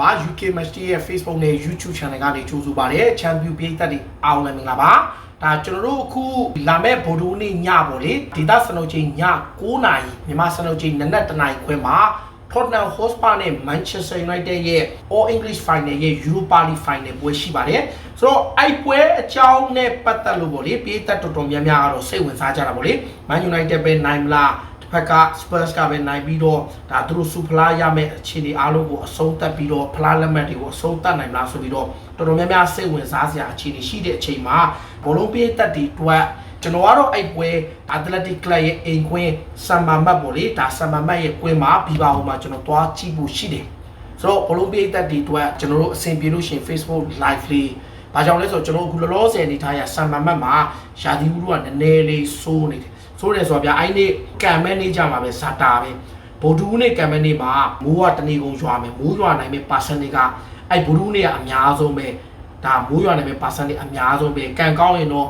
ပါ UK Match ရဲ့ Facebook နဲ့ YouTube Channel ကနေကြိုဆိုပါရစေ Champion ပြည်သက်တွေအားလုံးလည်းမင်္ဂလာပါဒါကျွန်တော်တို့အခုလာမဲ့ဗိုလ်ဒိုးနေ့ညပေါ့လေဒေသစံတော်ချိန်ည9:00နာရီမြန်မာစံတော်ချိန်နနက်9:00နာရီခွဲမှာ Tottenham Hotspur နဲ့ Manchester United ရဲ့ All English Final ရဲ့ Europa League Final ပွဲရှိပါတယ်ဆိုတော့အဲ့ပွဲအကြောင်းနဲ့ပတ်သက်လို့ပေါ့လေပြည်သက်တော်တော်များများကတော့စိတ်ဝင်စားကြတာပေါ့လေ Man United ပဲနိုင်မလား တစ်ဖက်က Spurs ကပဲနိုင်ပြီးတော့ဒါသူတို့စူဖလားရမယ့်အခြေအနေအားလုံးကိုအဆုံးသတ်ပြီးတော့ဖလားလက်မှတ်တွေကိုအဆုံးသတ်နိုင်မလားဆိုပြီးတော့တော်တော်များများစိတ်ဝင်စားစရာအခြေအနေရှိတဲ့အချိန်မှာဘောလုံးပြေးသက်တွေအတွက်ကျွန်တော်ကတော့အဲ့ပွဲ Athletic Club ရဲ့အိမ်ကွင်းဆမ်မာမတ်ပေါ့လေဒါဆမ်မာမတ်ရဲ့ကွင်းမှာဘီဘာဟိုမှာကျွန်တော်သွားကြည့်ဖို့ရှိတယ်ဆိုတော့ဘောလုံးပြေးသက်တွေအတွက်ကျွန်တော်တို့အဆင်ပြေလို့ရှိရင် Facebook live လေးဘာကြောင့်လဲဆိုတော့ကျွန်တော်အခုလောလောဆယ်အနေထားရဆမ်မာမတ်မှာယာဒီဘူးတို့ကနည်းနည်းလေးစိုးနေတယ် ဆိုတယ်ဆိုတော့ဗျာအဲ့ဒီကံမဲနေကြမှာပဲဇာတာပဲဗိုလ်ဒူးနေ့ကံမဲနေ့မှာမိုးကတနေကုန်ရွာမယ်မိုးရွာနိုင်မဲ့ percentage ကအဲ့ဗိုလ်ဒူးနေ့ကအများဆုံးပဲဒါမိုးရွာနိုင်မဲ့ percentage အများဆုံးပဲကံကောင်းရင်တော့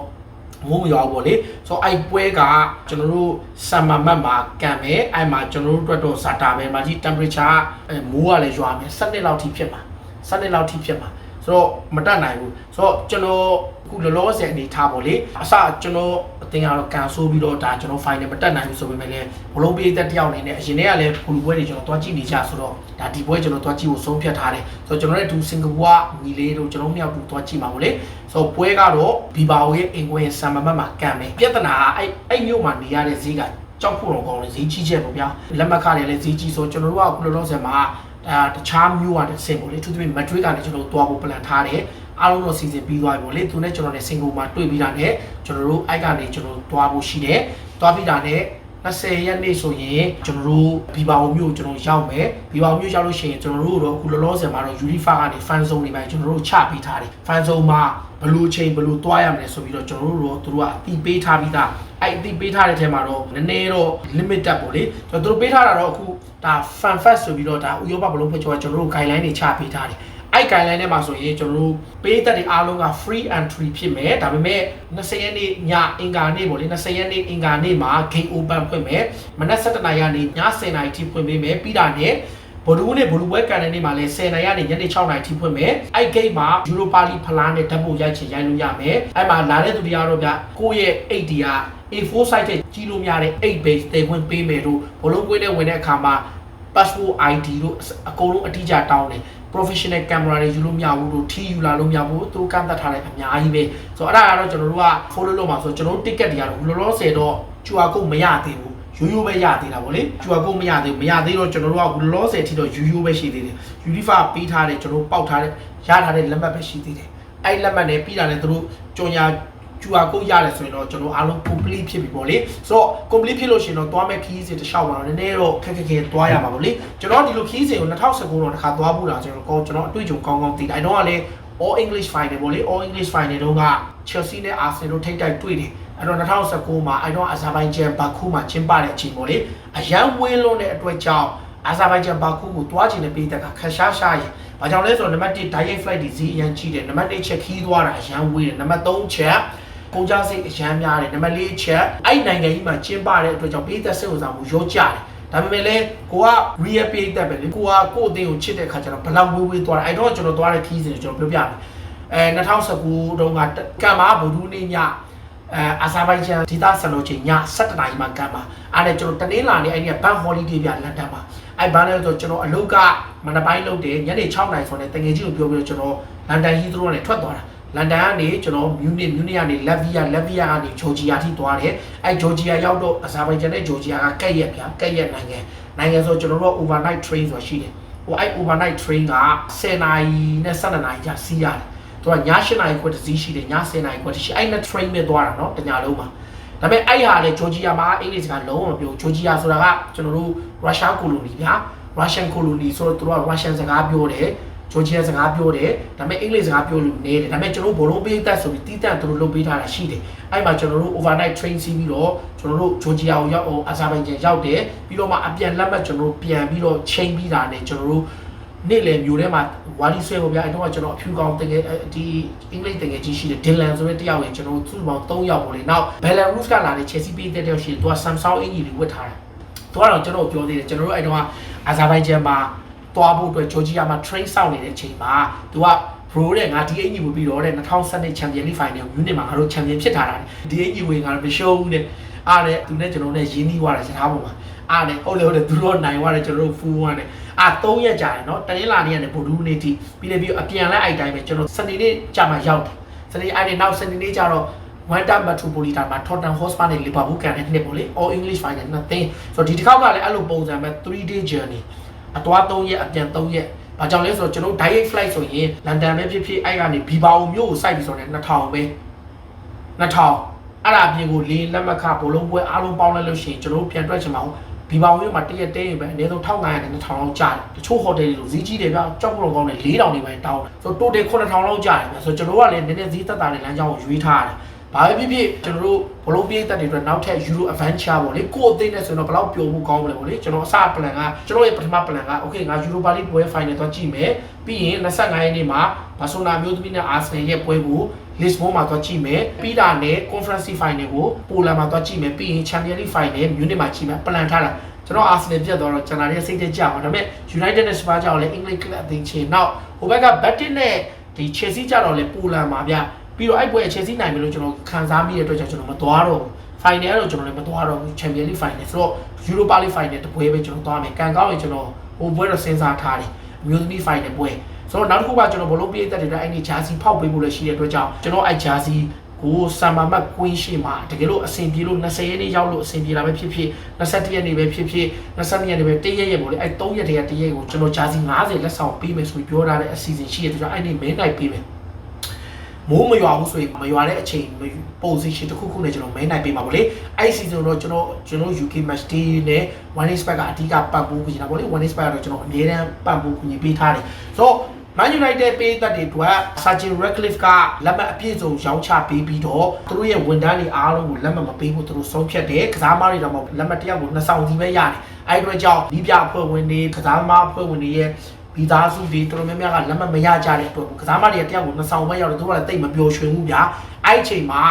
မိုးမရွာဘူးပေါ့လေဆိုတော့အဲ့ပွဲကကျွန်တော်တို့ဆမ်မာမတ်မှာကံမယ်အဲ့မှာကျွန်တော်တို့အတွက်တော့ဇာတာပဲမှာကြီး temperature အဲမိုးကလည်းရွာမယ်7နှစ်လောက်ထိဖြစ်မှာ7နှစ်လောက်ထိဖြစ်မှာဆိုတော့မတတ်နိုင်ဘူးဆိုတော့ကျွန်တော်အခုလောလောဆယ်အနေထားပေါ့လေအစကျွန်တော်အ တင်ကတော့ကန်ဆိုးပြီးတော့ဒါကျွန်တော် final မတက်နိုင်ဘူးဆိုပေမဲ့လည်းဘလုံးပေးတဲ့တယောက်အနေနဲ့အရင်တည်းကလည်းဘူလူပွဲတွေကျွန်တော်တွားကြည့်နေကြဆိုတော့ဒါဒီပွဲကျွန်တော်တွားကြည့်ဖို့ဆုံးဖြတ်ထားတယ်ဆိုတော့ကျွန်တော်လည်းဒီစင်ကာပူကညီလေးတို့ကျွန်တော်မြောက်တူတွားကြည့်မှာပေါ့လေဆိုတော့ပွဲကတော့ဘီဘာအိုရဲ့အင်ကွင်ဆမ်မမတ်မှာကန်မယ်ပြဿနာကအဲ့အဲ့မြို့မှာနေရတဲ့ဈေးကကြောက်ဖို့တော့ကောင်းတယ်ဈေးကြီးချက်ပေါ့ဗျာလက်မှတ်ခတွေလည်းဈေးကြီးဆိုကျွန်တော်တို့ကအခုလောလောဆယ်မှာဒါတခြားမျိုးကတစ်ဆင့်ပေါ့လေသူတို့မက်ဒရစ်ကနေကျွန်တော်တို့တွားဖို့ plan ထားတယ် အားလုံးတော့စီစဉ်ပြီးသွားပြီပေါ့လေသူနဲ့ကျွန်တော်နဲ့စင်ကာပူမှာတွေ့ပြီးတာနဲ့ကျွန်တော်တို့အိုက်ကနေကျွန်တော်တို့တွားဖို့ရှိတယ်တွားပြီးတာနဲ့20ရက်နေ့ဆိုရင်ကျွန်တော်တို့ဘီဘာအိုမြို့ကျွန်တော်ရောက်မယ်ဘီဘာအိုမြို့ရောက်လို့ရှိရင်ကျွန်တော်တို့တော့အခုလောလောဆယ်မှာတော့ Unifa ကနေ fan zone တွေမှာကျွန်တော်တို့ချပေးထားတယ် fan zone မှာဘယ်လိုချိန်ဘယ်လိုတွားရမလဲဆိုပြီးတော့ကျွန်တော်တို့တော့သူတို့ကအတိပေးထားပြီးသားအဲ့အတိပေးထားတဲ့ထဲမှာတော့နည်းနည်းတော့ limited ပေါ့လေကျွန်တော်တို့ပေးထားတာတော့အခုဒါ fan fest ဆိုပြီးတော့ဒါဥရောပဘလုံးဖွဲ့ကျော်ကကျွန်တော်တို့ guideline တွေချပေးထားတယ် အဲ့ guideline ထဲမှာဆိုရင်ကျွန်တော်တို့ပေးသက်တွေအားလုံးက free entry ဖြစ်မယ်ဒါပေမဲ့20ရက်နေ့ညအင်္ဂါနေ့ပေါ့လေ20ရက်နေ့အင်္ဂါနေ့မှာ gate open ဖွင့်မယ်မနက်7:00နာရီကနေည10:00နာရီထိဖွင့်ပေးမယ်ပြီးတာနဲ့ဗိုလ်ဒူးနဲ့ဗိုလ်ဒူးပွဲကန်တဲ့နေ့မှာလည်း10နာရီကနေညနေ6နာရီထိဖွင့်မယ်အဲ့ gate မှာယူရိုပါလီဖလားနဲ့ဓာတ်ပုံရိုက်ချင်ရိုက်လို့ရမယ်အဲ့မှာလာတဲ့သူတွေကတော့ဗျကိုယ့်ရဲ့အိတ်ဒီက A4 site တဲ့ကြီးလို့များတဲ့8 base တင်ဝင်ပေးမယ်တို့ဘလုံးကွေးနဲ့ဝင်တဲ့အခါမှာ passport ID တို့အကုန်လုံးအတိအကျတောင်းတယ် professional camera တွေယူလို့မရဘူးတို့ T ယူလာလို့မရဘူးသူကန့်သက်ထားတဲ့အများကြီးပဲဆိုတော့အဲ့ဒါကတော့ကျွန်တော်တို့က follow လုပ်မှာဆိုတော့ကျွန်တော်တို့ ticket တွေကတော့လောလောဆယ်တော့ QR code မရသေးဘူးရိုးရိုးပဲရသေးတာဗောလေ QR code မရသေးဘူးမရသေးတော့ကျွန်တော်တို့ကလောလောဆယ်ထိတော့ရိုးရိုးပဲရှိသေးတယ် Unifa ပေးထားတဲ့ကျွန်တော်တို့ပေါက်ထားတဲ့ရထားတဲ့လက်မှတ်ပဲရှိသေးတယ်အဲ့လက်မှတ်နဲ့ပြီးတာနဲ့သူတို့ကြော်ညာ QR code ရတယ်ဆိုရင်တော့ကျွန်တော်အားလုံး complete ဖြစ်ပြီပေါ့လေဆိုတော့ complete ဖြစ်လို့ရှိရင်တော့သွားမဲ့ခီးစဉ်တစ်လျှောက်မှာတော့နည်းနည်းတော့ခက်ခက်ခဲသွားရမှာပေါ့လေကျွန်တော်ဒီလိုခီးစဉ်ကို2019တော့တစ်ခါသွားဖို့တာကျွန်တော်ကောကျွန်တော်အတွေ့အကြုံကောင်းကောင်းသိတယ်အဲတော့ကလည်း all english final ပေါ့လေ all english final တုန်းက chelsea နဲ့ arsenal တို့ထိတ်တိုက်တွေ့တယ်အဲ့တော့2019မှာအဲတော့ azerbaijan baku မှာကျင်းပတဲ့အချိန်ပေါ့လေအရန်ဝင်းလုံးတဲ့အတွက်ကြောင့် azerbaijan baku ကိုတွားချင်တဲ့ပြည်သက်ကခက်ရှားရှားရင်ဘာကြောင့်လဲဆိုတော့နံပါတ်1 direct flight ဒီဈေးအရန်ကြီးတယ်နံပါတ်2ချက်ခီးသွားတာအရန်ဝေးတယ်နံပါတ်3ချက် ကုန်ကြစိတ်အရန်များတယ်နံပါတ်4ချက်အဲ့နိုင်ငံကြီးမှာကျင်းပတဲ့အတွက်ကြောင့်ပြည်သက်စိတ်ဝင်စားမှုရောကြတယ်ဒါပေမဲ့လည်းကိုက real pay တက်ပဲလေကိုကကို့အတင်းကိုချစ်တဲ့ခါကျတော့ဘလောက်ဝေးဝေးသွားတာအဲ့တော့ကျွန်တော်သွားတဲ့ခီးစဉ်ကျွန်တော်ပြောပြမယ်အဲ2019တုန်းကကံမာဘူဒူးနေညအဲအာဇာဘိုင်ဂျန်ဒေသစံတော်ချိန်ည7:00နာရီမှာကမ်းပါအဲ့ဒါကျွန်တော်တနင်္လာနေ့အဲ့ဒီဘန်ဟော်လီဒေးပြလန်ဒန်မှာအဲ့ဘန်လဲဆိုကျွန်တော်အလုပ်ကမနက်ပိုင်းလုပ်တယ်ညနေ6:00နာရီဆိုတော့တငယ်ချင်းကိုပြောပြီးတော့ကျွန်တော်လန်ဒန်ဟီးသရိုးကနေထွက်သွားတာ လန်ဒန်ကနေကျွန်တော်မြူနစ်မြူနစ်ကနေလက်ဗီယာလက်ဗီယာကနေဂျော်ဂျီယာထိသွားတယ်အဲဂျော်ဂျီယာရောက်တော့အာဇာဘိုင်ဂျန်နဲ့ဂျော်ဂျီယာကကက်ရက်ဗျာကက်ရက်နိုင်ငံနိုင်ငံဆိုကျွန်တော်တို့ overnight train ဆိုတာရှိတယ်ဟိုအဲ overnight train က10နာရီနဲ့12နာရီကြာစီးရတယ်သူကည8နာရီခွဲတစ်စီးရှိတယ်ည10နာရီခွဲတစ်စီးအဲ့နဲ့ train နဲ့သွားတာเนาะတညာလုံးမှာဒါပေမဲ့အဲ့ဟာလေဂျော်ဂျီယာမှာအင်္ဂလိပ်စကားလုံးဝမပြောဂျော်ဂျီယာဆိုတာကကျွန်တော်တို့ရုရှားကိုလိုနီဗျာရုရှားကိုလိုနီဆိုတော့သူတို့ကရုရှားစကားပြောတယ် ဂျော်ဂျီယာစကားပြောတယ်ဒါပေမဲ့အင်္ဂလိပ်စကားပြောလို့နေတယ်ဒါပေမဲ့ကျွန်တော်တို့ဘောလုံးပေးတတ်ဆိုပြီးတီးတန့်သူတို့လုပ်ပေးထားတာရှိတယ်အဲ့မှာကျွန်တော်တို့ overnight train စီးပြီးတော့ကျွန်တော်တို့ဂျော်ဂျီယာကိုရောက်အောင်အာဇာဘိုင်ဂျန်ရောက်တယ်ပြီးတော့မှအပြန်လက်မှတ်ကျွန်တော်တို့ပြန်ပြီးတော့ချိန်ပြီးတာနဲ့ကျွန်တော်တို့နေ့လယ်မျိုးထဲမှာဝါလီဆွဲပေါ့ဗျာအဲ့တော့ကကျွန်တော်အဖြူကောင်တကယ်ဒီအင်္ဂလိပ်တကယ်ကြီးရှိတယ်ဒင်လန်ဆိုတဲ့တယောက်ရင်ကျွန်တော်တို့သူ့ဘောင်3ယောက်ပေါ့လေနောက်ဘယ်လန်ရုစ်ကလာတဲ့ Chelsea ပေးတဲ့တယောက်ရှိတယ်သူက Samsung အင်ဂျီတွေဝတ်ထားတာသူကတော့ကျွန်တော်ပြောသေးတယ်ကျွန်တော်တို့အဲ့တော့အာဇာဘိုင်ဂျန်မှာ သွားဖို့အတွက်ဂျော်ဂျီယာမှာ train စောင့်နေတဲ့အချိန်မှာသူက bro တဲ့ငါဒီအင်ကြီးဝင်ပြီးတော့တဲ့2012 Champion League Final ကို Munich မှာငါတို့ Champion ဖြစ်ထားတာဒီအင်ကြီးဝင်ငါတို့မရှုံးဘူးတဲ့အားတဲ့သူနဲ့ကျွန်တော်နဲ့ရင်းနှီးသွားတယ်စကားပေါ်မှာအားတဲ့ဟုတ်လေဟုတ်တယ်သူတို့နိုင်သွားတယ်ကျွန်တော်တို့ဖူးသွားတယ်အာ3ရက်ကြာတယ်เนาะတနင်္လာနေ့ကနေဗုဒ္ဓဟူးနေ့ထိပြီးလည်းပြီးအပြန်လဲအိုက်တိုင်းပဲကျွန်တော်စနေနေ့ကြာမှရောက်တယ်စနေအဲ့ဒီနောက်စနေနေ့ကျတော့ Wanda Metropolitan မှာ Tottenham Hotspur နဲ့ Liverpool ကန်တဲ့နှစ်ပေါ့လေ All English Final နှစ်သိန်းဆိုတော့ဒီတစ်ခေါက်ကလည်းအဲ့လိုပုံစံပဲ 3 day journey အတွား3ရက်အပြန်3ရက်ဘာကြောင့်လဲဆိုတော့ကျွန်တော် direct flight ဆိုရင်လန်ဒန်ပဲဖြစ်ဖြစ်အဲ့ကနေဘီဘာအိုမြို့ကိုစိုက်ပြီးဆိုတော့2000ပဲ2000အဲ့ဒါအပြင်ကိုလေးလက်မခဘလုံးပွဲအားလုံးပေါင်းလိုက်လို့ရှိရင်ကျွန်တော်တို့ပြန်တွက်ချင်ပါဘူးဘီဘာအိုမြို့မှာတရက်တဲရင်ပဲအနည်းဆုံး1500နဲ့2000လောက်ကျတယ်တချို့ဟိုတယ်တွေလိုဈေးကြီးတယ်ဗျကြောက်ကြုံကောင်းတယ်4000နေပဲတောင်းတယ်ဆိုတော့ total 9000လောက်ကျတယ်ဗျဆိုတော့ကျွန်တော်ကလည်းနည်းနည်းဈေးသက်သာတဲ့လမ်းကြောင်းကိုရွေးထားရတယ် ဘာပဲဖြစ်ဖြစ်ကျွန်တော်တို့ဘလုံးပြေးသက်တွေအတွက်နောက်ထပ် Euro Adventure ပေါ့လေကိုယ်အသိနဲ့ဆိုတော့ဘယ်လောက်ပျော်မှုကောင်းမလဲပေါ့လေကျွန်တော်အစ plan ကကျွန်တော်ရဲ့ပထမ plan က okay ငါ Europa League ပွဲ final တော့ကြည့်မယ်ပြီးရင်25ရက်နေ့မှာဘာဆိုနာမျိုးသမီးနဲ့ Arsenal ရဲ့ပွဲကို Lisbon မှာတော့ကြည့်မယ်ပြီးတာနဲ့ Conference Final ကိုပိုလန်မှာတော့ကြည့်မယ်ပြီးရင် Champions League Final Munich မှာကြည့်မယ် plan ထားတာကျွန်တော် Arsenal ပြတ်သွားတော့ကျွန်တော်ရဲ့စိတ်သက်ကြပါဒါပေမဲ့ United နဲ့ Spurs ကြောင့်လည်း English club အသင်းချင်းနောက်ဟိုဘက်က Betis နဲ့ဒီ Chelsea ကြတော့လည်းပိုလန်မှာဗျ ပြီးတော့အဲ့ပွဲ Chelsea နိုင်ပြီလို့ကျွန်တော်ခံစားမိတဲ့အတွက်ကြောင့်ကျွန်တော်မသွားတော့ဘူး final တော့ကျွန်တော်လည်းမသွားတော့ဘူး Champions League final ဆိုတော့ Europa League final တပွဲပဲကျွန်တော်သွားမယ်ကံကောင်းရင်ကျွန်တော်ဟိုပွဲတော့စဉ်းစားထားတယ်အမျိုးသမီး final ပွဲဆိုတော့နောက်တစ်ခုကကျွန်တော်ဘလုံးပြည့်သက်တွေအဲ့ဒီဂျာစီဖောက်ပေးဖို့လည်းရှိတဲ့အတွက်ကြောင့်ကျွန်တော်အဲ့ဂျာစီကိုဆာမာမတ်ကွင်းရှိမှာတကယ်လို့အဆင်ပြေလို့20ရက်နေ့ရောက်လို့အဆင်ပြေတာပဲဖြစ်ဖြစ်21ရက်နေ့ပဲဖြစ်ဖြစ်22ရက်နေ့ပဲ1ရက်ရက်ပေါ့လေအဲ့3ရက်တည်းက1ရက်ကိုကျွန်တော်ဂျာစီ90လက်ဆောင်ပေးမယ်ဆိုပြီးပြောထားတဲ့အစီအစဉ်ရှိတဲ့အတွက်ကြောင့်အဲ့ဒီမင်းနိုင်ပေးမယ် မိုးမရွာဘူးဆိုရင်မရွာတဲ့အချိန် position တစ်ခုခုနဲ့ကျွန်တော်မဲနိုင်ပေးမှာပေါ့လေအဲ့ season တော့ကျွန်တော်ကျွန်တော် UK match day နဲ့ one is back ကအဓိကပတ်ဖို့ခွင့်ရတာပေါ့လေ one is back ကတော့ကျွန်တော်အမြဲတမ်းပတ်ဖို့ခွင့်ပေးထားတယ်ဆိုတော့ Man United ပေးသက်တွေအတွက် Sergeant Radcliffe ကလက်မှတ်အပြည့်စုံရောင်းချပေးပြီးတော့သူတို့ရဲ့ဝန်ထမ်းတွေအားလုံးကိုလက်မှတ်မပေးဖို့သူတို့ဆုံးဖြတ်တယ်ကစားသမားတွေတော့မဟုတ်လက်မှတ်တစ်ယောက်ကိုနှစ်ဆောင်စီပဲရတယ်အဲ့ဒီအတွက်ကြောင့်ဒီပြအဖွဲ့ဝင်တွေကစားသမားအဖွဲ့ဝင်တွေရဲ့ မိသားစုတွေတော်တော်များများကလက်မှတ်မရကြတဲ့အတွက်ကစားသမားတွေကတယောက်ကိုနှစ်ဆောင်ပဲရောက်တယ်သူတို့ကလည်းတိတ်မပျော်ရွှင်ဘူးဗျာအဲ့ဒီအချိန်မှာ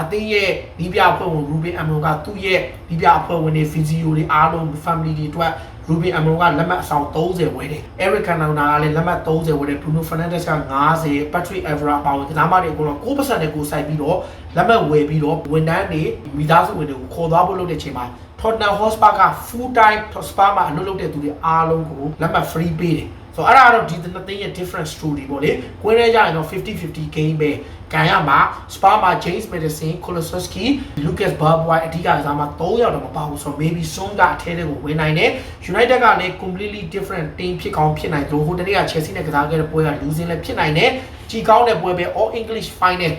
အသင်းရဲ့ဒီပြအဖွဲ့ဝင် Ruben Amon ကသူ့ရဲ့ဒီပြအဖွဲ့ဝင်တွေ physio တွေအားလုံး family တွေအတွက် Ruben Amon ကလက်မှတ်အဆောင်30ဝယ်တယ် Eric Cantona ကလည်းလက်မှတ်30ဝယ်တယ် Bruno Fernandes က90 Patrick Evra အပါဝင်ကစားမတွေအကုန်လုံး9%နဲ့ကိုစိုက်ပြီးတော့လက်မှတ်ဝယ်ပြီးတော့ဝန်ထမ်းတွေမိသားစုဝင်တွေကိုခေါ်သွားဖို့လုပ်တဲ့အချိန်မှာ Tottenham Hotspur က full time Hotspur မှာအလုပ်လုပ်တဲ့သူတွေအားလုံးကိုလက်မှတ် free ပေးတယ် ဆိုတော့အဲ့ဒါကတော့ဒီနှစ်သိန်းရဲ့ different story ပေါ့လေ။ကိုင်းရဲကြရင်တော့50-50 game ပဲ။ကန်ရမှာ Spa မှာ James Madison, Kolosowski, Lucas Barboy အဓိကစားမှာ3ယောက်တော့မပါဘူးဆိုတော့ maybe Son ကအထဲတွေကိုဝင်နိုင်တယ်။ United ကလည်း completely different team ဖြစ်ကောင်းဖြစ်နိုင်တယ်။ဟိုတနေ့က Chelsea နဲ့ကစားခဲ့တဲ့ပွဲက losing လည်းဖြစ်နိုင်တယ်။ကြီးကောင်းတဲ့ပွဲပဲ All English final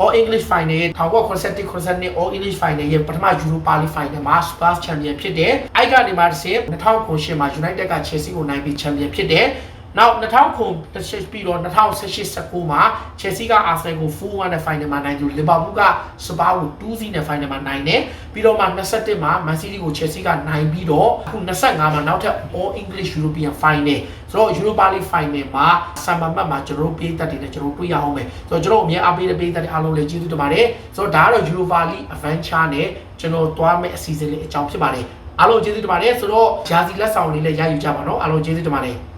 All English Final 1981 82 All English Final ရဲ့ပထမ Europa League Final မှာ Spurs Champion ဖြစ်တယ်။အဲ့ကနေမှတစ်ဆင့်2009မှာ United က Chelsea ကိုနိုင်ပြီး Champion ဖြစ်တယ်။ နောက်2009တစ်ချက်ပြီးတော့2018 19မှာ Chelsea က Arsenal ကို4-1နဲ့ final မှာနိုင်တယ်။ Liverpool က Spurs ကို2-0နဲ့ final မှာနိုင်တယ်။ပြီးတော့မှ21မှာ Man City ကို Chelsea ကနိုင်ပြီးတော့အခု25မှာနောက်ထပ် All English European Final ဆိုတော့ Europa League Final မှာဆမ်မာမတ်မှာကျွန်တော်တို့ပေးသက်တွေနဲ့ကျွန်တော်တို့တွေ့ရအောင်မယ်။ဆိုတော့ကျွန်တော်အမြဲအားပေးတဲ့ပေးသက်တွေအားလုံးလည်းကျေးဇူးတင်ပါတယ်။ဆိုတော့ဒါကတော့ Europa League Adventure နဲ့ကျွန်တော်သွားမယ့်အစီအစဉ်လေးအကြောင်းဖြစ်ပါတယ်။အားလုံးကျေးဇူးတင်ပါတယ်ဆိုတော့ဂျာစီလက်ဆောင်လေးလည်းရယူကြပါတော့အားလုံးကျေးဇူးတင်ပါတယ်။